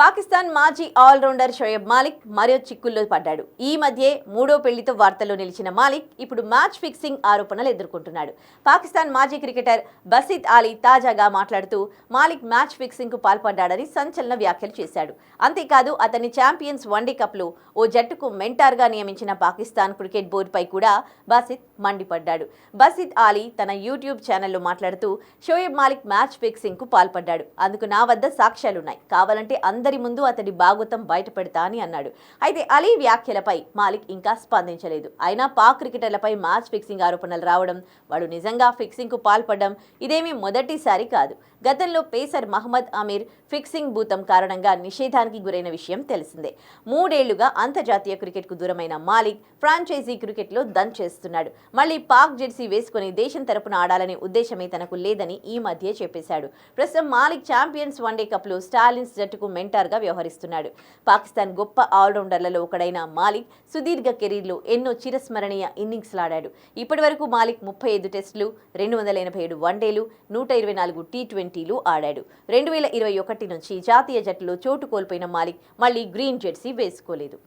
పాకిస్తాన్ మాజీ ఆల్రౌండర్ షోయబ్ మాలిక్ మరో చిక్కుల్లో పడ్డాడు. ఈ మధ్యే మూడో పెళ్ళితో వార్తల్లో నిలిచిన మాలిక్ ఇప్పుడు మ్యాచ్ ఫిక్సింగ్ ఆరోపణలు ఎదుర్కొంటున్నాడు. పాకిస్తాన్ మాజీ క్రికెటర్ బసిత్ అలీ తాజాగా మాట్లాడుతూ మాలిక్ మ్యాచ్ ఫిక్సింగ్కు పాల్పడ్డాడని సంచలన వ్యాఖ్యలు చేశాడు. అంతేకాదు అతన్ని ఛాంపియన్స్ వన్డే కప్లో ఓ జట్టుకు మెంటార్గా నియమించిన పాకిస్తాన్ క్రికెట్ బోర్డుపై కూడా బసిత్ మండిపడ్డాడు. బసిత్ అలీ తన యూట్యూబ్ ఛానల్లో మాట్లాడుతూ షోయబ్ మాలిక్ మ్యాచ్ ఫిక్సింగ్కు పాల్పడ్డాడు. అందుకు నా వద్ద సాక్ష్యాలున్నాయి. కావాలంటే అందరూ ముందు అతడి బాగుతం బయటపెడతా అని అన్నాడు. అయితే అలీ వ్యాఖ్యలపై మాలిక్ ఇంకా స్పందించలేదు. అయినా పాక్ క్రికెటర్లపై మ్యాచ్ ఫిక్సింగ్ ఆరోపణలు రావడం వాడు నిజంగా ఫిక్సింగ్కు పాల్పడడం ఇదేమీ మొదటిసారి కాదు. గతంలో పేసర్ మహమ్మద్ అమీర్ ఫిక్సింగ్ భూతం కారణంగా నిషేధానికి గురైన విషయం తెలిసిందే. మూడేళ్ళుగా అంతర్జాతీయ క్రికెట్కు దూరమైన మాలిక్ ఫ్రాంచైజీ క్రికెట్లో దన్ చేస్తున్నాడు. మళ్ళీ పాక్ జెర్సీ వేసుకుని దేశం తరపున ఆడాలనే ఉద్దేశమే తనకు లేదని ఈ మధ్య చెప్పేశాడు. ప్రస్తుతం మాలిక్ ఛాంపియన్స్ వన్డే కప్లో స్టాలిన్స్ జట్టుకు మెంటార్గా వ్యవహరిస్తున్నాడు. పాకిస్తాన్ గొప్ప ఆల్రౌండర్లలో ఒకడైన మాలిక్ సుదీర్ఘ కెరీర్లో ఎన్నో చిరస్మరణీయ ఇన్నింగ్స్ లాడాడు ఇప్పటివరకు మాలిక్ ముప్పై ఐదు టెస్టులు రెండు వందల ఎనభై ఏడు వన్డేలు నూట ఇరవై నాలుగు టీ ట్వంటీలు ఆడాడు. రెండు వేల ఇరవై ఒకటి నుంచి జాతీయ జట్టులో చోటు కోల్పోయిన మాలిక్ మళ్ళీ గ్రీన్ జెర్సీ వేసుకోలేదు.